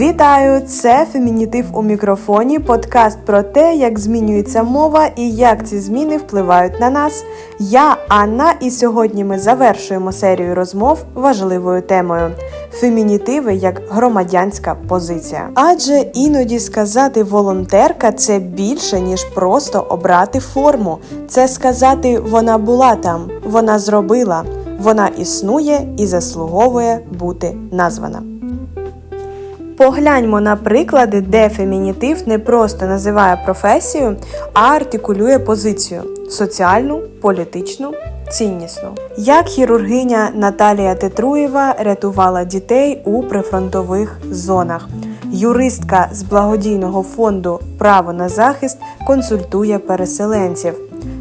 Вітаю! Це Фемінітив у мікрофоні, подкаст про те, як змінюється мова і як ці зміни впливають на нас. Я Анна, і сьогодні ми завершуємо серію розмов важливою темою фемінітиви як громадянська позиція. Адже іноді сказати волонтерка це більше ніж просто обрати форму. Це сказати вона була там, вона зробила, вона існує і заслуговує бути названа. Погляньмо на приклади, де фемінітив не просто називає професію, а артикулює позицію соціальну, політичну, ціннісну. Як хірургиня Наталія Тетруєва рятувала дітей у прифронтових зонах. Юристка з благодійного фонду Право на захист консультує переселенців.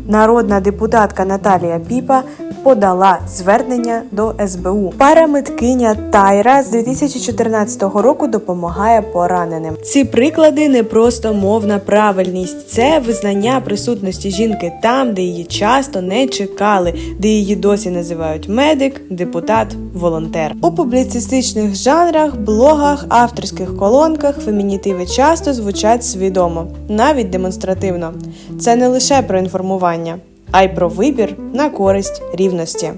Народна депутатка Наталія Піпа подала звернення до СБУ. Парамедкиня Тайра з 2014 року допомагає пораненим. Ці приклади не просто мовна правильність, це визнання присутності жінки там, де її часто не чекали, де її досі називають медик, депутат, волонтер. У публіцистичних жанрах, блогах, авторських колонках фемінітиви часто звучать свідомо, навіть демонстративно. Це не лише про інформування а й про вибір на користь рівності.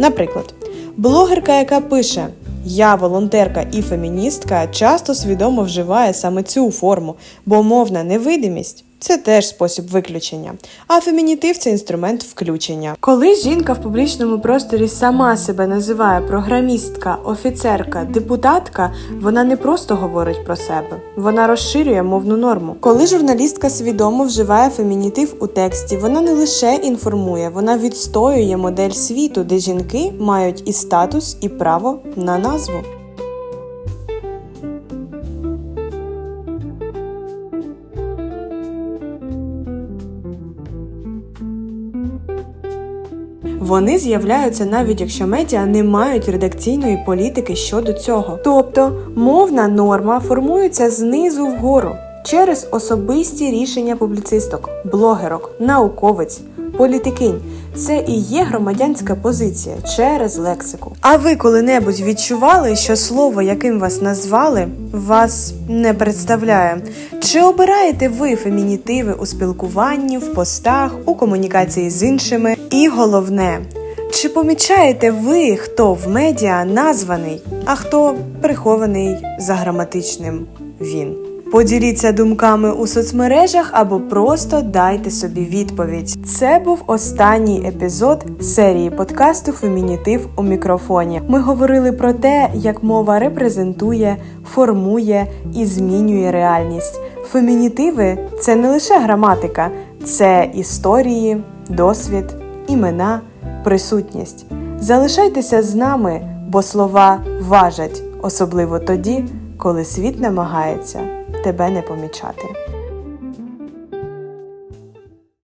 Наприклад, блогерка, яка пише Я волонтерка і феміністка, часто свідомо вживає саме цю форму, бо мовна невидимість. Це теж спосіб виключення, а фемінітив це інструмент включення. Коли жінка в публічному просторі сама себе називає програмістка, офіцерка, депутатка, вона не просто говорить про себе, вона розширює мовну норму. Коли журналістка свідомо вживає фемінітив у тексті, вона не лише інформує, вона відстоює модель світу, де жінки мають і статус, і право на назву. Вони з'являються навіть якщо медіа не мають редакційної політики щодо цього. Тобто мовна норма формується знизу вгору через особисті рішення публіцисток, блогерок, науковиць, політикинь. Це і є громадянська позиція через лексику. А ви коли-небудь відчували, що слово, яким вас назвали, вас не представляє? Чи обираєте ви фемінітиви у спілкуванні, в постах, у комунікації з іншими? І головне, чи помічаєте ви, хто в медіа названий, а хто прихований за граматичним він? Поділіться думками у соцмережах або просто дайте собі відповідь. Це був останній епізод серії подкасту Фемінітив у мікрофоні. Ми говорили про те, як мова репрезентує, формує і змінює реальність. Фемінітиви це не лише граматика, це історії, досвід, імена, присутність. Залишайтеся з нами, бо слова важать, особливо тоді, коли світ намагається тебе не помічати.